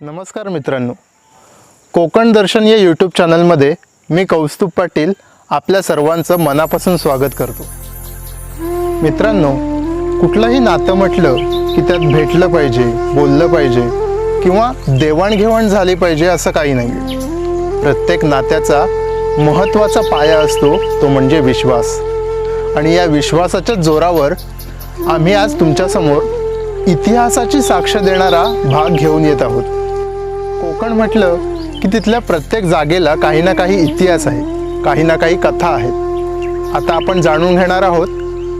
नमस्कार मित्रांनो. कोकण दर्शन या यूट्यूब चॅनलमध्ये मी कौस्तुभ पाटील आपल्या सर्वांचं मनापासून स्वागत करतो. मित्रांनो कुठलंही नातं म्हटलं की त्यात भेटलं पाहिजे बोललं पाहिजे किंवा देवाणघेवाण झाली पाहिजे असं काही नाही. प्रत्येक नात्याचा महत्त्वाचा पाया असतो तो म्हणजे विश्वास. आणि या विश्वासाच्या जोरावर आम्ही आज तुमच्यासमोर इतिहासाची साक्ष देणारा भाग घेऊन येत आहोत. कोकण म्हटलं की तिथल्या प्रत्येक जागेला काही ना काही इतिहास आहे काही ना काही कथा आहेत. आता आपण जाणून घेणार आहोत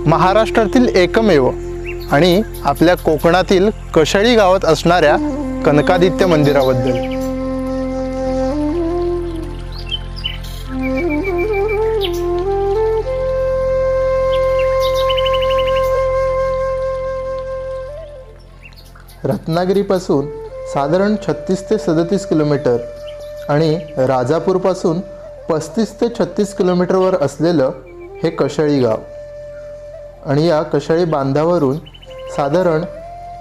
महाराष्ट्रातील एकमेव आणि आपल्या कोकणातील कशळी गावात असणाऱ्या कनकादित्य मंदिराबद्दल. रत्नागिरीपासून साधारण छत्तीस ते सदतीस किलोमीटर आणि राजापूरपासून पस्तीस ते छत्तीस किलोमीटरवर असलेलं हे कशळी गाव. आणि या कशळी बांधावरून साधारण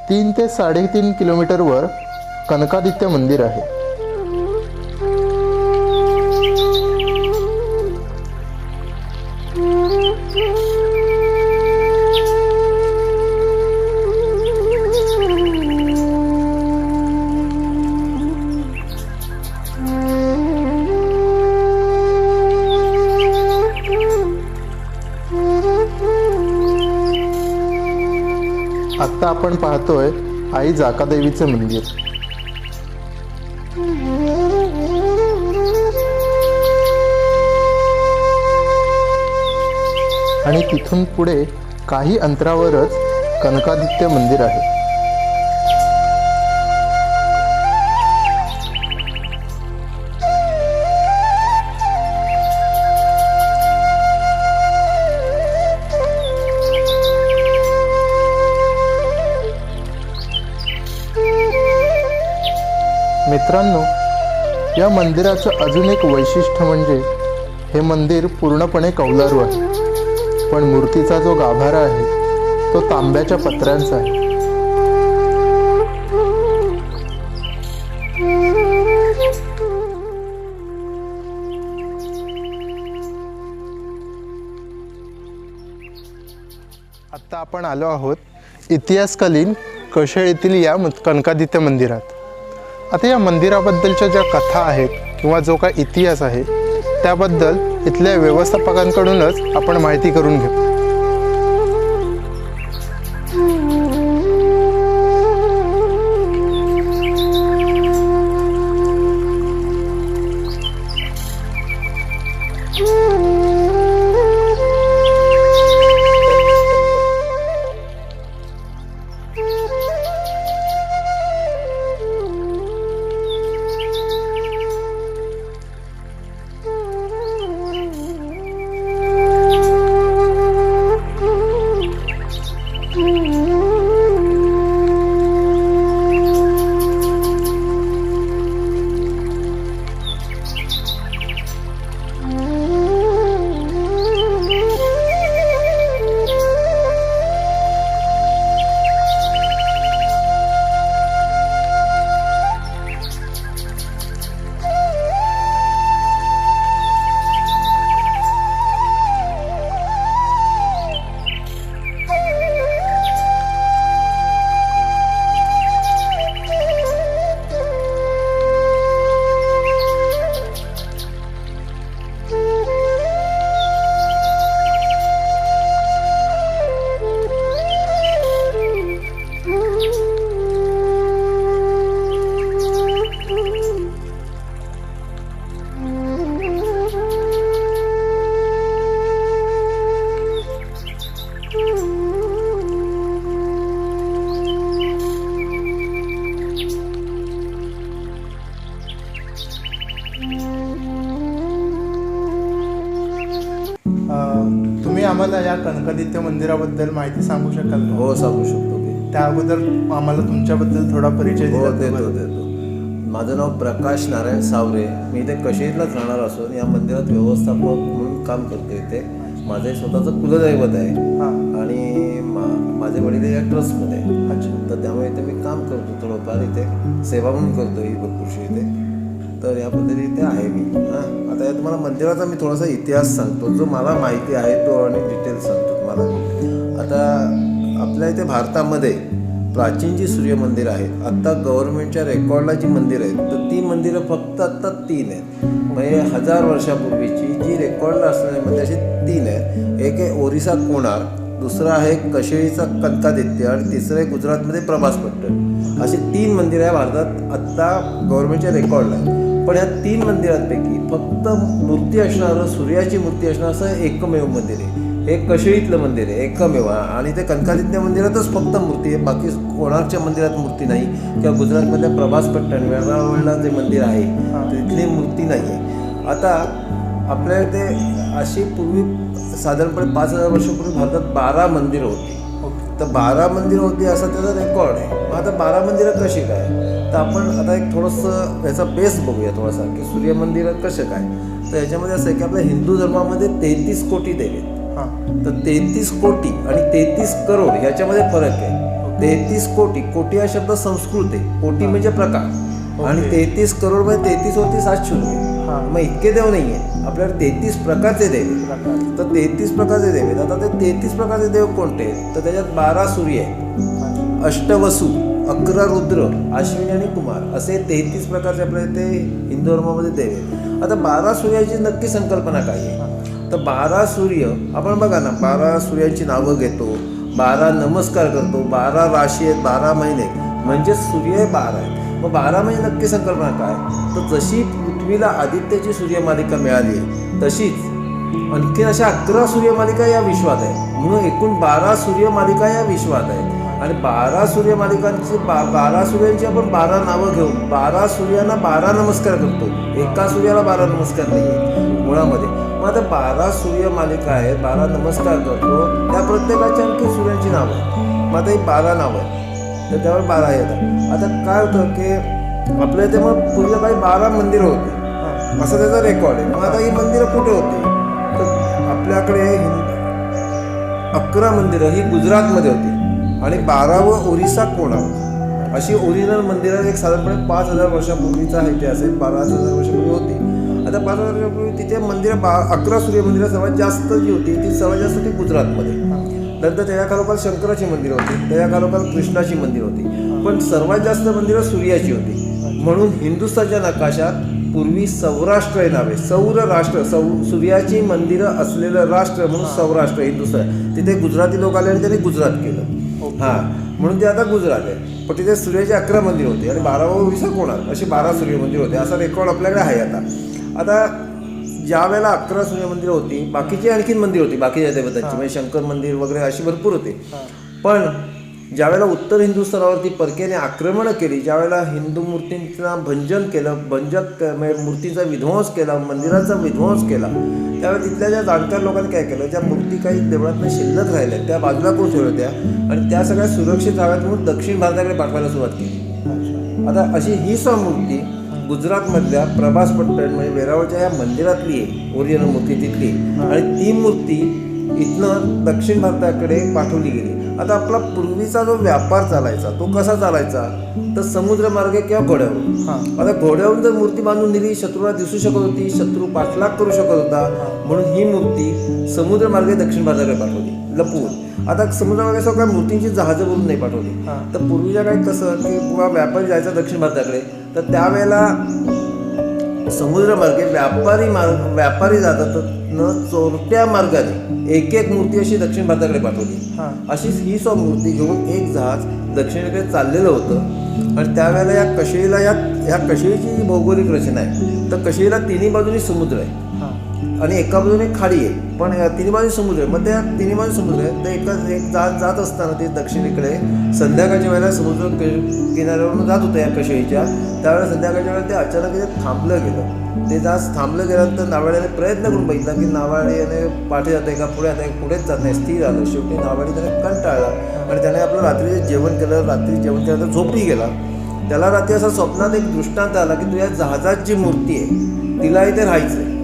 तीन ते साडेतीन किलोमीटरवर कनकादित्य मंदिर आहे. आत्ता आपण पाहतोय आई जाकादेवीचे मंदिर. आणि तिथून पुढे काही अंतरावरच कनकादित्य मंदिर आहे. मित्रांनो या मंदिराचं अजून एक वैशिष्ट्य म्हणजे हे मंदिर पूर्णपणे कौलारू आहे. पण मूर्तीचा जो गाभारा आहे तो तांब्याच्या पत्र्यांचा आहे. आत्ता आपण आलो आहोत इतिहासकालीन कशेळ येथील या कनकादित्य मंदिरात. आता या मंदिराबद्दलच्या ज्या कथा आहेत किंवा जो काय इतिहास आहे त्याबद्दल इथल्या व्यवस्थापकांकडूनच आपण माहिती करून घेऊ. तुम्ही आम्हाला या कनकादित्य मंदिराबद्दल माहिती सांगू शकाल हो सांगू शकतो की. त्या अगोदर आम्हाला तुमच्याबद्दल थोडा परिचय हो दिला तर देतो बरं. देतो. माझं नाव प्रकाश नारायण सावरे. मी इथे कशेरीलाच राहणार असून या मंदिरात व्यवस्थापक म्हणून काम करतो इथे. माझं हे स्वतःचं कुलदैवत आहे. हां. आणि मा- माझे वडील या ट्रस्टमध्ये. आहे. अच्छा. तर त्यामुळे इथे मी काम करतो थोडंफार इथे. सेवा म्हणून करतो ही भरपूरशी इथे. तर या पद्धतीने आहे मी. हां. आता या तुम्हाला मंदिराचा मी थोडासा इतिहास सांगतो. जो मला माहिती आहे तो आणि डिटेल्स सांगतो तुम्हाला. आता आपल्या इथे भारतामध्ये प्राचीन जी सूर्यमंदिर आहेत आत्ता गव्हर्नमेंटच्या रेकॉर्डला जी मंदिरं आहेत तर ती मंदिरं फक्त आत्ता तीन आहेत. म्हणजे हजार वर्षापूर्वीची जी रेकॉर्डला असणारी मंदिर अशी तीन आहेत. एक आहे ओरिसा कोणार दुसरा आहे कशेळीचा कनकादित्य आणि तिसरं आहे गुजरातमध्ये प्रभासपट्टण अशी तीन मंदिरं आहे भारतात आत्ता गव्हर्नमेंटच्या रेकॉर्डला आहेत. पण या तीन मंदिरांपैकी फक्त मूर्ती असणारं सूर्याची मूर्ती असणारं असं एकमेव मंदिर आहे. हे कशेळीतलं मंदिर आहे एकमेव. आणि ते कनकादित्य मंदिरातच फक्त मूर्ती आहे बाकी कोणार्कच्या मंदिरात मूर्ती नाही. किंवा गुजरातमधल्या प्रभास पट्टण वेळावळला जे मंदिर आहे तिथली मूर्ती नाही आहे. आता आपल्या इथे अशी पूर्वी साधारणपणे पाच हजार वर्षापूर्वी भारतात बारा मंदिरं होती. तर बारा मंदिरं होती असा त्याचा रेकॉर्ड आहे. मग आता बारा मंदिरं कशी काय? तर आपण आता एक थोडंसं याचा बेस बघूया थोडासा की सूर्यमंदिरं कसे काय? तर याच्यामध्ये असं आहे की आपल्या हिंदू धर्मामध्ये तेहतीस कोटी देवी आहेत. हां. तर तेहतीस कोटी आणि तेहतीस करोड ह्याच्यामध्ये फरक आहे. तेहतीस कोटी कोटी हा शब्द संस्कृत आहे. कोटी म्हणजे प्रकार. आणि तेहतीस करोड म्हणजे तेहतीस वरती सातशे रुपये हां मग इतके देव नाही आहे आपल्याला तेहतीस प्रकारचे देव. तर तेहतीस प्रकारचे देव आहेत. आता ते तेहतीस प्रकारचे देव कोणते? आहेत तर त्याच्यात बारा सूर्य आहेत. अष्टवसू अकरा रुद्र अश्विनी आणि कुमार. असे तेहतीस प्रकारचे आपल्या ते हिंदू धर्मामध्ये देव आहेत. आता बारा सूर्याची नक्की संकल्पना काय आहे? तर बारा सूर्य आपण बघा ना बारा सूर्यांची नावं घेतो बारा नमस्कार करतो बारा राशी आहेत बारा महिने आहेत. म्हणजे सूर्य हे बारा आहेत. मग बारा महिने नक्की संकल्पना काय? तर जशी पृथ्वीला आदित्याची सूर्यमालिका मिळाली आहे. तशीच आणखी अशा अकरा सूर्यमालिका या विश्वात आहे म्हणून एकूण बारा सूर्यमालिका या विश्वात आहेत. आणि बारा सूर्यमालिकांची बा बारा सूर्यांची आपण बारा नावं घेऊन बारा सूर्यांना बारा नमस्कार करतो. एका सूर्याला बारा नमस्कार नाही मुळामध्ये मग आता बारा सूर्यमालिका आहेत बारा नमस्कार करतो त्या प्रत्येकाची आणखी सूर्यांची नावं आहेत. मग आता ही बारा नावं आहेत. तर त्यावर बारा येतात. आता काय होतं की आपल्या इथे मग पूर्वी काही बारा मंदिरं होती. असं त्याचा रेकॉर्ड आहे. मग आता ही मंदिरं कुठे होती? तर आपल्याकडे अकरा मंदिरं ही गुजरातमध्ये होती. आणि बारावं ओरिसा कोणा अशी ओरिजिनल मंदिरं एक साधारणपणे पाच हजार वर्षापूर्वीचा आहे इतिहास आहे. बारा हजार वर्षापूर्वी होती. आता पाच हजार वर्षापूर्वी तिथे मंदिरं बा अकरा सूर्यमंदिरं सर्वात जास्त जी होती ती सर्वात जास्त ती गुजरातमध्ये. नंतर त्याच्या खालोखाल शंकराची मंदिरं होती. त्याच्या खालोखाल कृष्णाची मंदिरं होती. पण सर्वात जास्त मंदिरं सूर्याची होती. म्हणून हिंदुस्थानच्या नकाशात पूर्वी सौराष्ट्र हे नाव आहे. सौर राष्ट्र सौ सूर्याची मंदिरं असलेलं राष्ट्र म्हणून सौराष्ट्र हिंदुस्थान. तिथे गुजराती लोक आले आणि त्यांनी गुजरात केलं. हां. म्हणून ते आता गुजरात आहे. पण तिथे सूर्याची अकरा मंदिर होती आणि बारावं ओरिसा कोणार्क अशी बारा सूर्यमंदिर होते. असा रेकॉर्ड आपल्याकडे आहे आता. आता ज्या वेळेला अकरा सूर्यमंदिरं होती बाकीची आणखीन मंदिर होती बाकीच्या देवतांची. म्हणजे शंकर मंदिर वगैरे अशी भरपूर होती. पण ज्यावेळेला उत्तर हिंदुस्थानावरती परकेने आक्रमणं केली ज्यावेळेला हिंदू मूर्तींना भंजन केलं भंजक म्हणजे मूर्तीचा विध्वंस केला मंदिराचा विध्वंस केला त्यावेळेला तिथल्या ज्या जाणकार लोकांनी काय केलं ज्या मूर्ती काही देवळातनं शिल्लक राहिल्या त्या बाजूला करून होत्या आणि त्या सगळ्या सुरक्षित राहाव्यात म्हणून दक्षिण भारताकडे पाठवायला सुरुवात केली. आता अशी ही स्वमूर्ती गुजरातमधल्या प्रभास पट्टण म्हणजे वेरावळच्या या मंदिरातली आहे ओरिजिनल मूर्ती तिथली. आणि ती मूर्ती इथनं दक्षिण भारताकडे पाठवली गेली. आता आपला पूर्वीचा जो व्यापार चालायचा तो कसा चालायचा? तर समुद्रमार्गे किंवा घोड्यावरून आता घोड्यावरून जर मूर्ती बांधून दिली शत्रूला दिसू शकत होती शत्रू पाठलाग करू शकत होता. म्हणून ही मूर्ती समुद्रमार्गे दक्षिण भारताकडे पाठवली लपवून. आता समुद्रमार्गे असं काय मूर्तींची जहाजं बोलून नाही पाठवली. तर पूर्वीच्या काळी कसं की किंवा व्यापारी जायचा दक्षिण भारताकडे. तर त्यावेळेला समुद्रमार्गे व्यापारी मार्ग व्यापारी जातात न चोरट्या मार्गाने एक एक मूर्ती अशी दक्षिण भारताकडे पाठवली. हां. अशीच ही स्व मूर्ती घेऊन एक जहाज दक्षिणेकडे चाललेलं होतं. आणि त्यावेळेला या कशेळीला या ह्या कशेळीची जी भौगोलिक रचना आहे. तर कशेळीला तिन्ही बाजूनी समुद्र आहे. आणि एका बाजूने खाडी आहे. पण तिन्ही बाजू समुद्र आहे. मग त्या तिन्ही बाजू समुद्र आहे. तर एका एक जात जात असताना ते दक्षिणेकडे संध्याकाळच्या वेळेला समुद्र कि- किनाऱ्यावरून जात होतं या कशाईच्या त्यावेळेला संध्याकाळच्या वेळेला ते अचानक ते थांबलं गेलं. ते जास्त थांबलं गेल्यानंतर नावाड्याने प्रयत्न करून बघितला की नावाड्याने पाठी जाते का पुढे जाते पुढेच जात नाही स्थिर आलं शेवटी नावाडी त्याने कंटाळला आणि त्याने आपलं रात्रीचं जेवण केलं. रात्री जेवण केल्यानंतर झोपी गेला. त्याला रात्री असा स्वप्नात एक दृष्टांत आला की तुझ्या जहाजात जी मूर्ती आहे तिला इथे आहे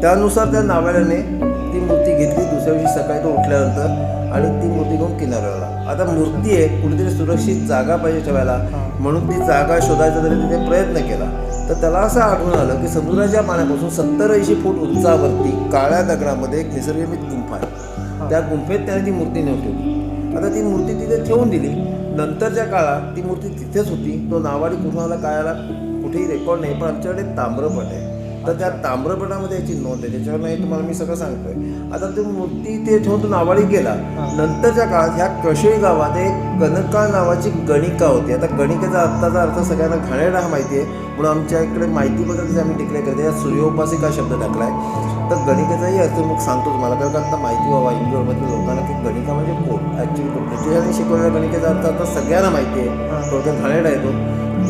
त्यानुसार त्या नावाल्याने ती मूर्ती घेतली. दुसऱ्या दिवशी सकाळी तो उठल्यानंतर आणि ती मूर्ती घेऊन किनाऱ्याला. आला. आता मूर्ती आहे कुठेतरी सुरक्षित जागा पाहिजे ठेवायला. म्हणून ती जागा शोधायचा जरी तिने प्रयत्न केला. तर त्याला असं आढळून आलं की समुद्राच्या पाण्यापासून सत्तर ऐंशी फूट उंचावरती काळ्या दगडामध्ये एक निसर्गमित गुंफा आहे. त्या गुंफेत त्याने ती मूर्ती नेऊन ठेवली. आता ती मूर्ती तिथे ठेवून दिली. नंतरच्या काळात ती मूर्ती तिथेच होती. तो नावाडी कुठून आला काय आला कुठेही रेकॉर्ड नाही पण आमच्याकडे ताम्रपट आहे. तर त्या ताम्रपटामध्ये याची नोंद आहे. त्याच्यावर नाही तुम्हाला मी सगळं सांगतोय. आता ती मूर्ती ते ठेवून तो नावाडी गेला. नंतरच्या काळात ह्या कशोई गावात एक कनका नावाची गणिका होती. आता गणिकेचा आत्ताचा अर्थ सगळ्यांना घाणेरडा हा माहिती आहे. म्हणून आमच्या इकडे माहितीबद्दल जे आम्ही डिक्लेअर करते यात सूर्योपासिका शब्द टाकलाय तर गणिकेचाही अर्थ मग सांगतो तुम्हाला कारण का आता माहिती व्हावा इंदोरमधल्या लोकांना की गणिका म्हणजे कोण? ॲक्च्युली कोण? ब्रिटिशांनी शिकवलेल्या गणिकेचा अर्थ आता सगळ्यांना माहिती आहे. थोडक्यात घाणेरडा येतो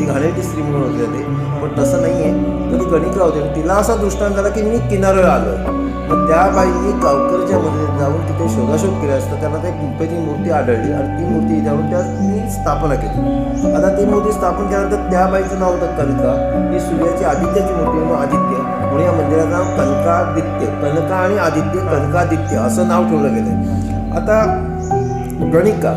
ती घाणेरडी स्त्री म्हणून होते ते पण तसं नाही आहे तर ती गणिका होती तिला असा दृष्टांत झाला की मी किनाऱ्यावर आलो मग त्या बाईंनी गावकरच्या मध्ये जाऊन तिथे शोधाशोध केली असता त्यांना त्या गुंफेची मूर्ती आढळली आणि ती मूर्ती जाऊन त्या मी स्थापना केली. आता ती मूर्ती स्थापन केल्यानंतर त्या बाईचं नाव होतं कनका. ही सूर्याची आदित्याची मूर्ती म्हणून आदित्य. म्हणून या मंदिराचं नाव कनकादित्य. कनका आणि आदित्य कनकादित्य असं नाव ठेवलं गेलं आता गणिका.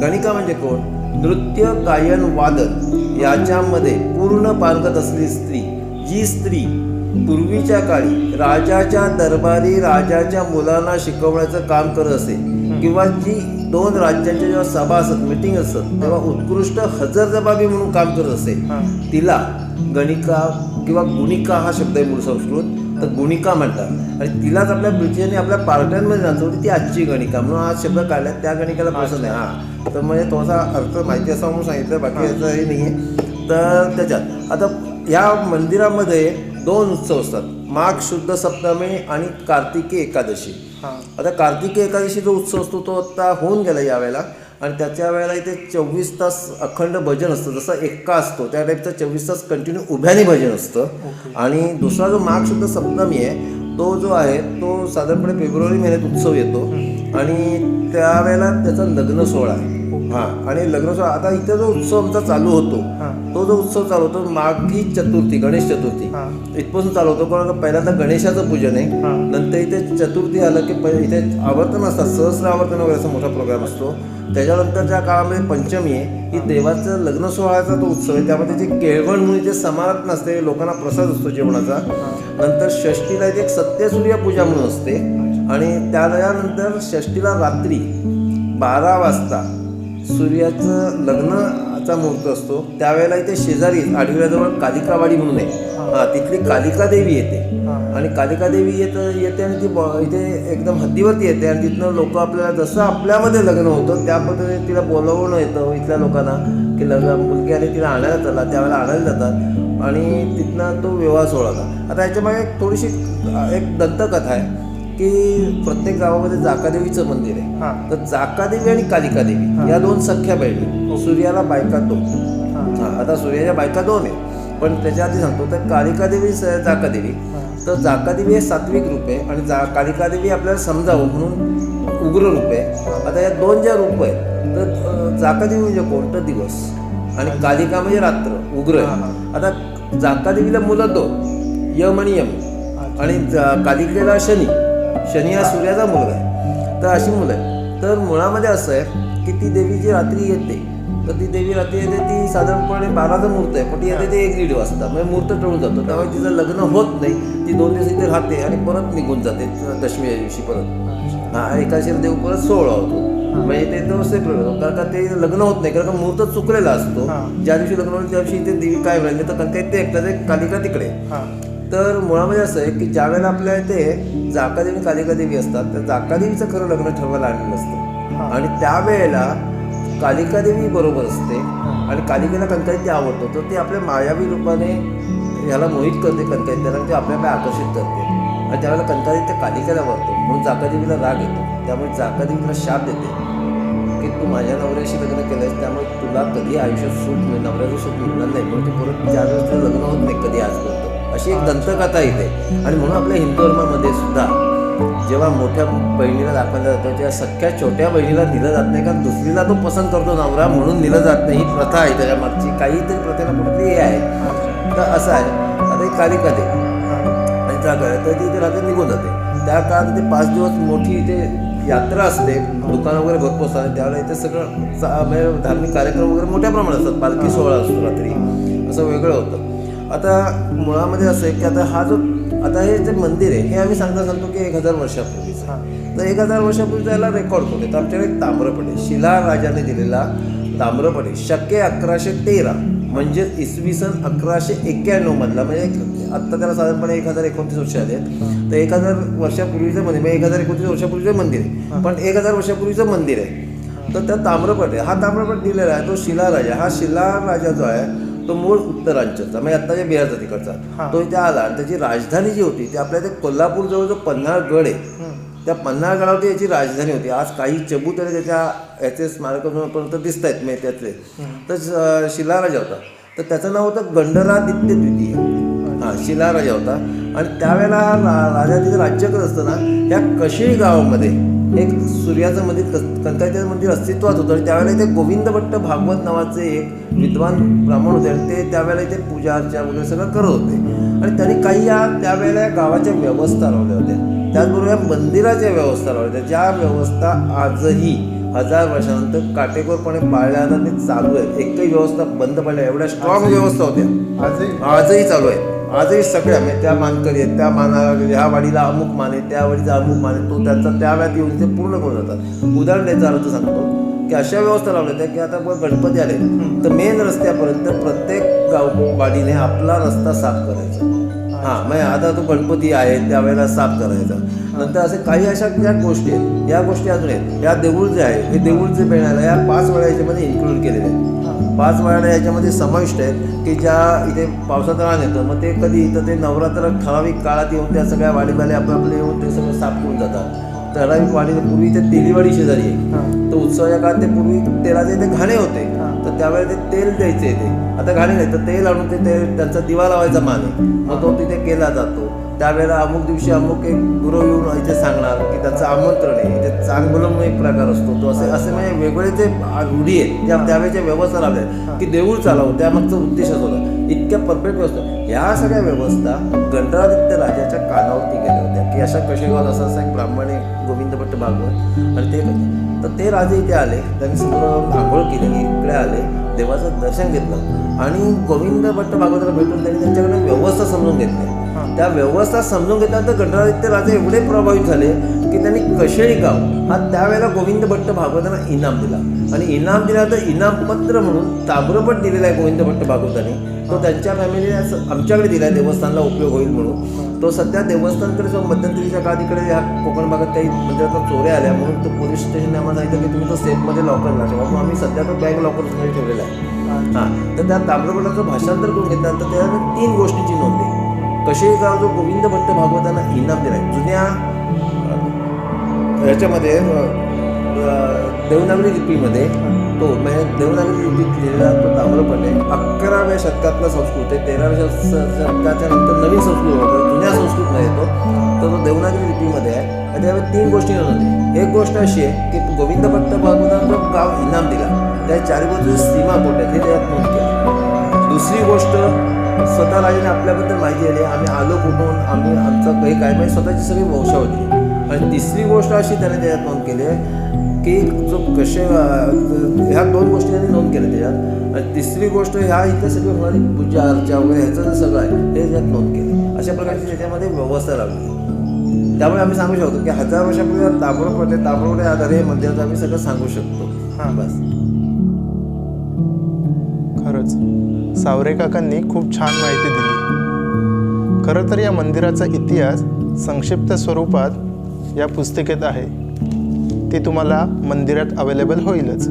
गणिका म्हणजे कोण? नृत्य गायन वादन याच्यामध्ये पूर्ण पारंगत असलेली स्त्री जी स्त्री पूर्वीच्या काळी राजाच्या दरबारी राजाच्या मुलांना शिकवण्याचं काम करत असे किंवा जी दोन राज्यांच्या जेव्हा सभा असत मिटिंग असत तेव्हा उत्कृष्ट हजरजबाबी म्हणून काम करत असे तिला गणिका किंवा गुणिका हा शब्द आहे मूळ संस्कृत तर गुणिका म्हणतात. आणि तिलाच आपल्या ब्रिटिशांनी आपल्या पार्ट्यांमध्ये नाचवली ती आजची गणिका. म्हणून हा शब्द काढला त्या गणिकाला पसंत आहे. हा तर म्हणजे थोडासा अर्थ माहिती असा म्हणून सांगितलं बाकी याचं हे. नाही आहे तर त्याच्यात आता या मंदिरामध्ये दोन उत्सव असतात. माघ शुद्ध सप्तमी आणि कार्तिकी एकादशी. आता कार्तिकी एकादशी जो उत्सव असतो तो आता होऊन गेला यावेळेला. आणि त्याच्या वेळेला इथे चोवीस तास अखंड भजन असतं. जसं एक्का असतो त्या टाईपचं चोवीस तास कंटिन्यू उभ्याने भजन असतं. आणि दुसरा जो माघ शुद्ध सप्तमी आहे तो जो आहे तो साधारणपणे फेब्रुवारी महिन्यात उत्सव येतो. आणि त्यावेळेला त्याचा लग्न सोहळा आहे. हा आणि लग्न सोहळा आता इथे जो उत्सव आमचा चालू होतो तो जो उत्सव चालू होतो माघी चतुर्थी गणेश चतुर्थी इथपासून चालू होतो कारण का पहिल्यांदा गणेशाचं पूजन आहे. नंतर इथे चतुर्थी आलं की इथे आवर्तन असतात सहस्र आवर्तन वगैरे असा मोठा प्रोग्राम असतो. त्याच्यानंतरच्या काळामध्ये पंचमी आहे ही देवाचं लग्न सोहळ्याचा तो उत्सव आहे. त्यामध्ये जे केळवण म्हणून इथे समारत नसते लोकांना प्रसाद असतो जेवणाचा. नंतर षष्टीला इथे एक सत्यसूर्य पूजा म्हणून असते. आणि त्यानंतर षष्टीला रात्री बारा वाजता सूर्याचं लग्नाचा मुहूर्त असतो. त्यावेळेला इथे शेजारी आढळल्याजवळ कालिकावाडी म्हणून आहे. हा. तिथली कालिका देवी येते. आणि कालिका देवी येत येते आणि ती ब- इथे एकदम हद्दीवरती येते आणि तिथनं लोक आपल्याला जसं आपल्यामध्ये लग्न होतं त्या पद्धतीने तिला बोलवणं येतं इथल्या लोकांना की लग्न मुलगी आणि तिला आणायला चला त्यावेळेला आणायला जातात. आणि तिथनं तो विवाह सोहळा आता याच्यामागे एक थोडीशी एक दंतकथा आहे. की प्रत्येक गावामध्ये जाकादेवीचं मंदिर आहे. तर जाकादेवी आणि कालिका देवी या दोन सख्या बहिणी. सूर्याला बायका दोन. हा. आता सूर्याच्या बायका दोन आहे. पण त्याच्या आधी सांगतो तर कालिका देवी स- जाका देवी तर जाका देवी हे सात्विक रूप आहे आणि जा कालिका देवी आपल्याला समजावं म्हणून उग्र रूप आहे. आता या दोन ज्या रूप आहेत तर अं, जाका देवी म्हणजे कोण तर दिवस? आणि कालिका म्हणजे रात्र उग्र आता जाका देवीला मुलं दोन यम आणि यम. आणि कालिकेला शनी. शनी हा सूर्याचा मुलगा आहे. तर अशी मुलं आहेत. तर मुळामध्ये असं आहे की ती देवी जी रात्री येते तर ती देवी रात्री येते ती साधारणपणे बाराचा मुहूर्त आहे. पण ती येते ते एक दीड वाजता. म्हणजे मुहूर्त टळून जातो. त्यामुळे तिचं लग्न होत नाही. ती दोन दिवस इथे राहते आणि परत निघून जाते दशमी दिवशी परत. हा एकादशीला देव परत सोहळा होतो. म्हणजे ते तो सेपरेट होतो. कारण का ते लग्न होत नाही. कारण का मुहूर्त चुकलेला असतो. ज्या दिवशी लग्न होतं त्या दिवशी इथे देवी काय मिळाली तर कारण ते एकटाच एक कालिका तिकडे तर मुळामध्ये असं आहे की ज्या वेळेला आपल्या इथे जाकादेवी कालिका देवी असतात तर जाकादेवीचं खरं लग्न ठरवायला आणलेलं असतं आणि त्यावेळेला कालिका देवी बरोबर असते आणि कालिकेला कंकाळी आवडतो तर ते आपल्या मायावी रूपाने ह्याला मोहित करते कंकाळी त्याला ते आपल्याला आकर्षित करते. आणि त्यावेळेला कंकाळी त्या कालिकेला वरतो म्हणून जाकादेवीला राग येतो. त्यामुळे जाकादेवीला शाप देते की तू माझ्या नवऱ्याशी लग्न केलंयस त्यामुळे तुला कधी आयुष्यात सुख मिळेल नवऱ्याचं सुख मिळणार नाही. म्हणून तू परत ज्या वेळेस लग्न होत नाही कधी आजपर्यंत. अशी एक दंतकथा इथे. आणि म्हणून आपल्या हिंदू धर्मामध्ये सुद्धा जेव्हा मोठ्या बहिणीला दाखवलं जातं तेव्हा सख्या छोट्या बहिणीला दिलं जात नाही कारण दुसरीला तो पसंत करतो नवरा म्हणून दिलं जात नाही. ही प्रथा आहे त्याच्या मागची. काहीतरी प्रथेला कुठली हे आहे. तर असं आहे. आता एक कालिका ते आणि जागा आहे तर ती रात्री निघून जाते. त्या काळात ते पाच दिवस मोठी इथे यात्रा असते. दुकानं वगैरे भरपूर असतात. त्यावेळेला इथे सगळं म्हणजे धार्मिक कार्यक्रम वगैरे मोठ्या प्रमाणात असतात. पालखी सोहळा असतो रात्री. असं वेगळं होतं. आता मुळामध्ये असं आहे की आता हा जो आता हे जे मंदिर आहे हे आम्ही सांगता सांगतो की एक हजार वर्षापूर्वीचं आहे. तर एक हजार वर्षापूर्वी त्याला रेकॉर्ड होते तर आमच्याकडे एक ताम्रपट आहे शिला राजाने दिलेला ताम्रपट आहे शके अकराशे तेरा म्हणजे इसवी सन अकराशे एक्क्याण्णव मधला म्हणजे एक- आत्ता त्याला साधारणपणे एक हजार एकोणतीस वर्ष आले आहेत. तर एक हजार वर्षापूर्वीचं मंदिर म्हणजे एक हजार एकोणतीस वर्षापूर्वीचं मंदिर आहे. पण एक हजार वर्षापूर्वीचं मंदिर आहे. तर त्या ताम्रपट आहे हा ताम्रपट दिलेला आहे तो शिलाराजा हा शिलाराजा जो आहे तो मूळ उत्तरांचलचा म्हणजे आत्ताच्या बिहारचा तिकडचा तो इथे आला आणि त्याची राजधानी जी होती ती आपल्या इथे कोल्हापूर जवळ जो पन्हाळगड आहे त्या पन्हाळगडावरती याची राजधानी होती. आज काही चबुतरे त्याच्या याचे स्मारकापर्यंत दिसत आहेत म्हणजे त्यातले. तर शिलाराजा होता. तर त्याचं नाव होतं गंडरादित्य द्वितीय. हा शिलाराजा होता. आणि त्यावेळेला राजा तिथे राज्य करत असताना या कशिळी गावामध्ये एक सूर्याचं मंदिर कं- कंकाळीचं मंदिर अस्तित्वात होतं. आणि त्यावेळेला इथे गोविंद भट्ट भागवत नावाचे एक विद्वान ब्राह्मण होते. आणि ते त्यावेळेला इथे पूजा अर्चा वगैरे सगळं करत होते. आणि त्यांनी काही या त्यावेळेला या गावाच्या व्यवस्था लावल्या होत्या. त्याचबरोबर या मंदिराच्या व्यवस्था लावल्या होत्या. ज्या व्यवस्था आजही हजार वर्षानंतर काटेकोरपणे पाळल्या जातात ते चालू आहेत. एकही व्यवस्था बंद पडल्या. एवढ्या स्ट्रॉंग व्यवस्था होत्या. आजही. आजही चालू आहे आजही सगळ्या म्हणजे त्या मानकरी आहेत त्या मानाला ह्या वाडीला अमुक माने त्या वाडीचा अमुक माने तो त्यांचा त्या वेळात येऊन ते पूर्ण करून जातात. उदाहरण द्यायचं अर्थ सांगतो की अशा व्यवस्था लावल्या होत्या की आता गणपती आले तर मेन रस्त्यापर्यंत प्रत्येक गाव वाडीने आपला रस्ता साफ करायचा. हा म्हणजे आता तो गणपती आहे त्यावेळेला साफ करायचा. नंतर असे काही अशा ज्या गोष्टी आहेत या गोष्टी अजून आहेत. या देऊळ जे आहे हे देऊळचे पेणायला या पाच वेळा याच्यामध्ये इन्क्लूड केलेले आहेत. पाच वेळा याच्यामध्ये समाविष्ट आहेत की ज्या इथे पावसाचं रान येतं मग ते कधी तर ते नवरात्र ठराविक काळात येऊन त्या सगळ्या वाडीवाले आपले आपले येऊन ते सगळं साफ करून जातात. ठराविक वाडी पूर्वी ते तेलीवाडी शेजारी आहे. तर उत्सवाच्या काळात ते पूर्वी तेलाचे ते घाणे होते. तर त्यावेळेला ते तेल द्यायचे ते. आता घाणे नाही तर तेल आणून ते ते- त्यांचा दिवा लावायचा मान आहे. मग तो तिथे केला जातो. त्यावेळेला अमुक दिवशी अमुक एक गुरु येऊन इथे सांगणार की त्यांचं आमंत्रण आहे. इथे चांगलं एक प्रकार असतो तो असे असे म्हणजे वेगवेगळे जे रूढी आहेत त्या त्यावेळेच्या व्यवस्था लावल्या आहेत की देऊळ चालावं त्यामागचा उद्देशच होता इतक्या परफेक्ट व्यवस्था. ह्या सगळ्या व्यवस्था गणरादित्य राजाच्या कानावरती गेल्या होत्या. की अशा कशेगावात असा असा एक ब्राह्मण आहे गोविंद भट्ट भागवत. आणि ते तर ते राजे इथे आले. त्यांनी समोर आंघोळ केली इकडे आले. देवाचं दर्शन घेतलं. आणि गोविंद भट्ट भागवताला भेटून त्यांनी त्यांच्याकडे व्यवस्था समजून घेतली. त्या व्यवस्था समजून घेतल्यानंतर गणरादित्य राजे एवढे प्रभावित झाले की त्यांनी कशेळी गाव हा त्यावेळेला गोविंद भट्ट भागवतांना इनाम दिला. आणि इनाम दिल्यानंतर इनाम पत्र म्हणून ताम्रपट दिलेला आहे गोविंद भट्ट भागवतांनी. तो त्यांच्या फॅमिलीने असं आमच्याकडे दिला आहे देवस्थानला उपयोग होईल म्हणून. तो सध्या देवस्थानकडे जो मध्यंतरीच्या काळात इकडे ह्या कोकण भागात काही मंदिरात चोऱ्या आल्या म्हणून तो पोलीस स्टेशनने आम्हाला सांगितलं की तुम्ही तो सेफमध्ये लॉकरला ठेवा. म्हणून आम्ही सध्या तो बँक लॉकरमध्ये ठेवलेला आहे. हां. तर त्या ताम्रपटाचं भाषांतर करून घेतल्यानंतर त्याला तीन गोष्टीची नोंद कशेगाव जो गोविंद भट्ट भागवतांना इनाम दिला आहे जुन्या ह्याच्यामध्ये देवनागरी लिपीमध्ये तो म्हणजे देवनागरी लिपीत लिहिलेला तो ताम्रपट आहे. अकराव्या शतकातला संस्कृत आहे तेराव्या शतकाच्या नंतर नवीन संस्कृत होतो जुन्या संस्कृतमध्ये येतो. तर तो देवनागरी लिपीमध्ये आहे. आणि त्यावेळी तीन गोष्टी होती एक गोष्ट अशी आहे की गोविंद भट्ट भागवतांना जो गाव इनाम दिला त्या चारी बाजूची सीमा कोट आहे ते त्यात नोंद केली. दुसरी गोष्ट स्वतः राजाने आपल्याबद्दल माहिती दिली आम्ही आलो कुठून आम्ही आमचं काही काय म्हणजे स्वतःची सगळी वंशावली आणि तिसरी गोष्ट अशी त्याने त्याच्यात नोंद केली की जो कसे ह्या दोन गोष्टी त्यांनी नोंद केल्या त्याच्यात. आणि तिसरी गोष्ट ह्या इथे सगळी होणारी पूजा अर्चा वगैरे ह्याचं जे सगळं आहे ते त्याच्यात नोंद केली. अशा प्रकारची त्याच्यामध्ये व्यवस्था लावली त्यामुळे आम्ही सांगू शकतो की हजार वर्षापूर्वी ताम्रपट आहे ताम्रपटे आधारे हे आम्ही सगळं सांगू शकतो. हां. बस. सावरे काकांनी खूप छान माहिती दिली. खरं तर या मंदिराचा इतिहास संक्षिप्त स्वरूपात या पुस्तिकेत आहे. ती तुम्हाला मंदिरात अवेलेबल होईलच.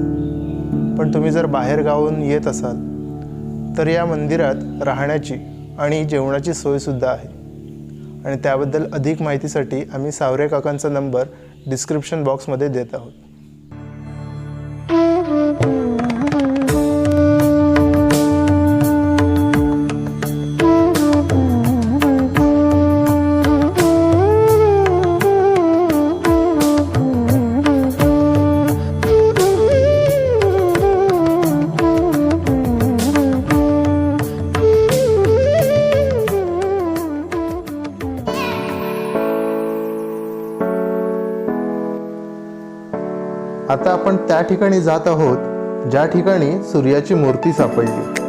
पण तुम्ही जर बाहेर गावून येत असाल तर या मंदिरात राहण्याची आणि जेवणाची सोयसुद्धा आहे. आणि त्याबद्दल अधिक माहितीसाठी आम्ही सावरे काकांचा नंबर डिस्क्रिप्शन बॉक्समध्ये देत आहोत. आता आपण त्या ठिकाणी जात आहोत ज्या ठिकाणी सूर्याची मूर्ती सापडली.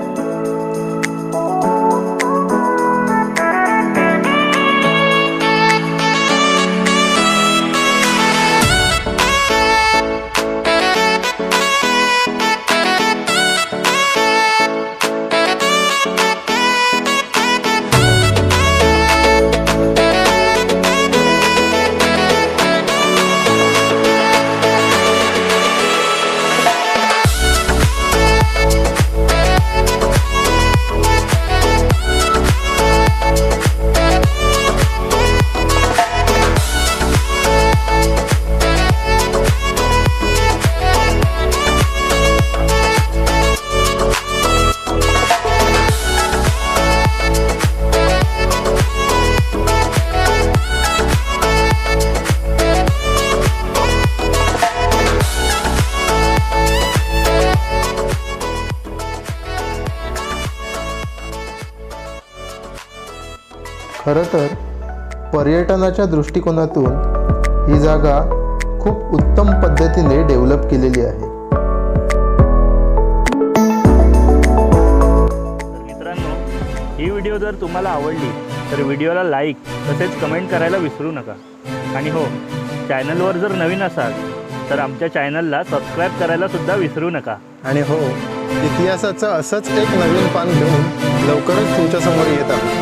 खरं तर पर्यटनाच्या दृष्टिकोनातून ही जागा खूप उत्तम पद्धतीने डेव्हलप केलेली आहे. तर मित्रांनो ही व्हिडिओ जर तुम्हाला आवडली तर व्हिडिओला लाईक तसेच कमेंट करायला विसरू नका. आणि हो चॅनलवर जर नवीन असाल तर आमच्या चॅनलला सबस्क्राईब करायला सुद्धा विसरू नका. आणि हो इतिहासाचं असंच एक नवीन पान घेऊन लवकरच तुमच्यासमोर येत आहोत.